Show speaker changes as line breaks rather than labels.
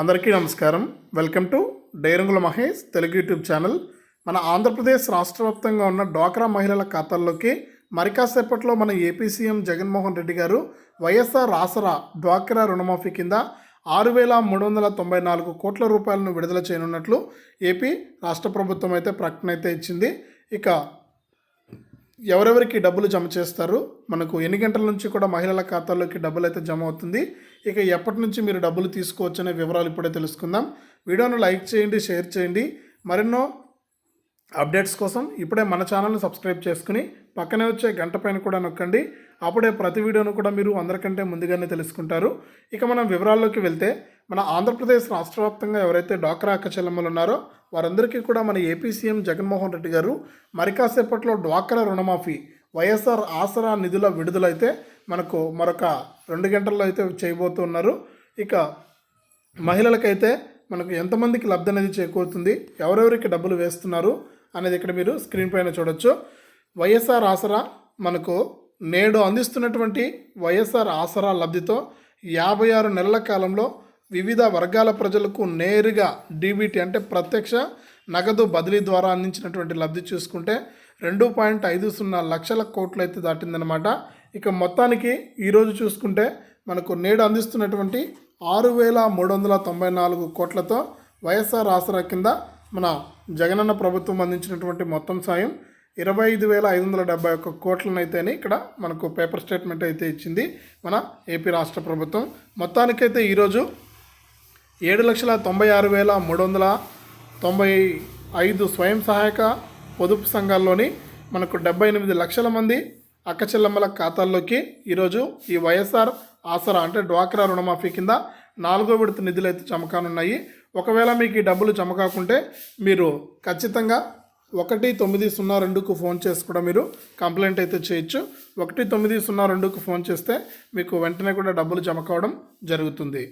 అందరికీ నమస్కారం. Welcome to డైరంగుల Mahesh Telugu YouTube channel. మన ఆంధ్రప్రదేశ్ రాష్ట్ర వ్యాప్తంగా ఉన్న డ్వాక్రా మహిళల ఖాతాల్లోకి మరికాసేపట్లో మన ఏపీ సీఎం జగన్మోహన్ రెడ్డి గారు వైఎస్ఆర్ ఆసరా డ్వాక్రా రుణమాఫీ కింద ఆరు వేల మూడు వందల తొంభై నాలుగు కోట్ల రూపాయలను విడుదల చేయనున్నట్లు ఏపీ రాష్ట్ర ప్రభుత్వం అయితే ప్రకటన అయితే ఇచ్చింది. ఇక ఎవరెవరికి డబ్బులు జమ చేస్తారు? మనకు ఎన్ని గంటల నుంచి కూడా మహిళల ఖాతాల్లోకి డబ్బులు అయితే జమ అవుతుంది. ఇక ఎప్పటి నుంచి మీరు డబ్బులు తీసుకోవచ్చు అనే వివరాలు ఇప్పుడే తెలుసుకుందాం. వీడియోను లైక్ చేయండి షేర్ చేయండి. మరెన్నో అప్డేట్స్ కోసం ఇప్పుడే మన ఛానల్ని సబ్స్క్రైబ్ చేసుకుని పక్కనే వచ్చే గంట పైన కూడా నొక్కండి. అప్పుడే ప్రతి వీడియోను కూడా మీరు అందరికంటే ముందుగానే తెలుసుకుంటారు. ఇక మనం వివరాల్లోకి వెళ్తే మన ఆంధ్రప్రదేశ్ రాష్ట్ర వ్యాప్తంగా ఎవరైతే డ్వాక్రా అక్కచెల్లమ్మలు ఉన్నారో వారందరికీ కూడా మన ఏపీ సీఎం జగన్మోహన్ రెడ్డి గారు మరికాసేపట్లో డ్వాక్రా రుణమాఫీ వైఎస్ఆర్ ఆసరా నిధుల విడుదలైతే మనకు మరొక రెండు గంటల్లో అయితే చేయబోతున్నారు ఇక మహిళలకైతే మనకు ఎంతమందికి లబ్ధి అనేది చేకూరుతుంది ఎవరెవరికి డబ్బులు వేస్తున్నారు అనేది ఇక్కడ మీరు స్క్రీన్ పైన చూడొచ్చు. వైఎస్ఆర్ ఆసరా మనకు నేడు అందిస్తున్నటువంటి వైఎస్ఆర్ ఆసరా లబ్ధితో యాభై ఆరు నెలల కాలంలో వివిధ వర్గాల ప్రజలకు నేరుగా డీబీటీ అంటే ప్రత్యక్ష నగదు బదిలీ ద్వారా అందించినటువంటి లబ్ధి చూసుకుంటే రెండు పాయింట్ ఐదు సున్నా లక్షల కోట్లు అయితే దాటిందనమాట ఇక మొత్తానికి ఈరోజు చూసుకుంటే మనకు నేడు అందిస్తున్నటువంటి ఆరు వేల మూడు వందల తొంభై నాలుగు కోట్లతో వైఎస్ఆర్ ఆసరా కింద మన జగనన్న ప్రభుత్వం అందించినటువంటి మొత్తం సాయం ఇరవై ఐదు వేల ఐదు వందల డెబ్బై ఒక్క కోట్లనైతేనే ఇక్కడ మనకు పేపర్ స్టేట్మెంట్ అయితే ఇచ్చింది మన ఏపీ రాష్ట్ర ప్రభుత్వం. మొత్తానికైతే ఈరోజు ఏడు లక్షల తొంభై ఆరు వేల మూడు వందల తొంభై ఐదు స్వయం సహాయక పొదుపు సంఘాల్లోని మనకు డెబ్బై ఎనిమిది లక్షల మంది అక్కచెల్లమ్మల ఖాతాల్లోకి ఈరోజు ఈ వైఎస్ఆర్ ఆసరా అంటే డ్వాక్రా రుణమాఫీ కింద నాలుగో విడత నిధులు అయితే జమ కానున్నాయి ఒకవేళ మీకు ఈ డబ్బులు జమ కాకుంటే మీరు ఖచ్చితంగా ఒకటి తొమ్మిది సున్నా రెండుకు ఫోన్ చేసి కూడా మీరు కంప్లైంట్ అయితే చేయొచ్చు. ఒకటి తొమ్మిది సున్నా రెండుకు ఫోన్ చేస్తే మీకు వెంటనే కూడా డబ్బులు జమ కావడం జరుగుతుంది.